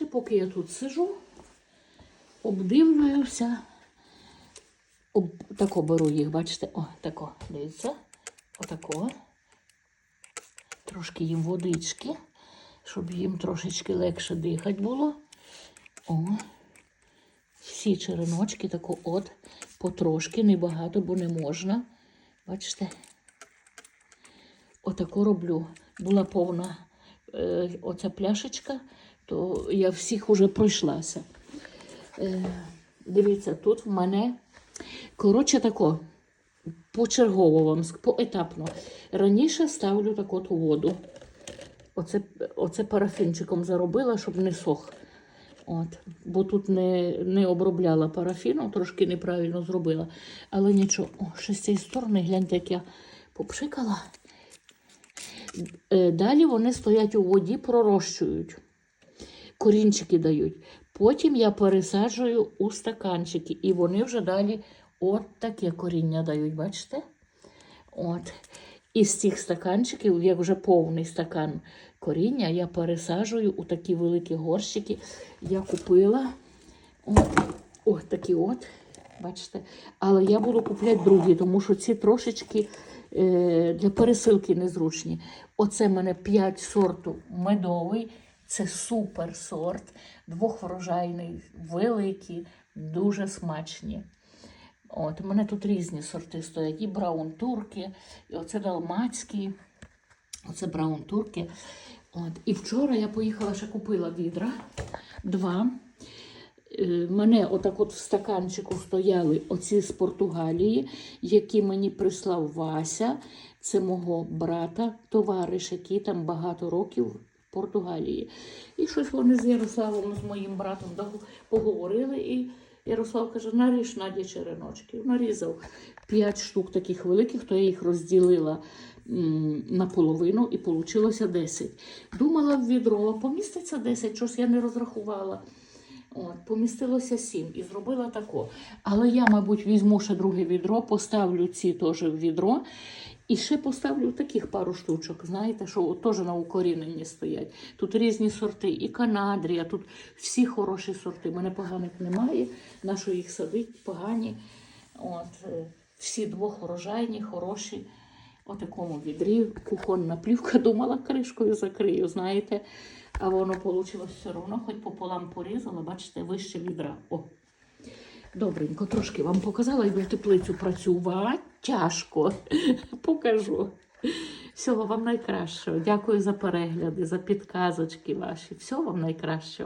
Ще поки я тут сижу, обдивлююся. Об, тако беру їх, бачите, о, тако, дивіться, отако. Трошки їм водички, щоб їм трошечки легше дихати було. О, всі череночки тако от, потрошки, небагато, бо не можна. Бачите? Отако роблю. Була повна оця пляшечка, то я всіх уже пройшлася. Е, дивіться, тут в мене, коротше, тако, почергово вам, поетапно. Раніше ставлю так от у воду. Оце, оце парафінчиком заробила, щоб не сох. От, бо тут не, не обробляла парафіном, трошки неправильно зробила. Але нічого, О, ще з цієї сторони, гляньте, як я попшикала. Е, Далі вони стоять у воді, пророщують, корінчики дають. Потім я пересаджую у стаканчики, і вони вже далі от таке коріння дають, бачите? От. Із цих стаканчиків, як вже повний стакан коріння, я пересаджую у такі великі горщики. Я купила от, от такі от, бачите. Але я буду купляти другі, тому що ці трошечки е, для пересилки незручні. Оце в мене 5 сорту медовий. Це супер сорт, двохврожайний, великий, дуже смачні. От, у мене тут різні сорти стоять. І браун турки, і оце далмацькі, оце браун турки. От. І вчора я поїхала, ще купила відра два. Е, Мене отак от в стаканчику стояли оці з Португалії, які мені прислав Вася. Це мого брата, товариш, який там багато років в Португалії. І щось вони з Ярославом, з моїм братом поговорили. І Ярослав каже: наріж Наді череночків. Нарізав п'ять штук таких великих, то я їх розділила наполовину і вийшло 10. Думала в відро, поміститься 10, щось я не розрахувала. От, помістилося сім і зробила тако. Але я, мабуть, візьму ще друге відро, поставлю ці теж в відро. І ще поставлю таких пару штучок, знаєте, що теж на укоріненні стоять. Тут різні сорти, і канадрія, тут всі хороші сорти. У мене поганих немає. На що їх садить, погані. От, е, всі двохурожайні, хороші. У такому відрі кухонна плівка думала, кришкою закрию, знаєте. А воно вийшло все одно, хоч пополам порізала, бачите, вище відра. О. Добренько, трошки вам показала, йду в теплицю працювати. Тяжко. Покажу. Всього вам найкращого. Дякую за перегляди, за підказочки ваші. Всього вам найкращого.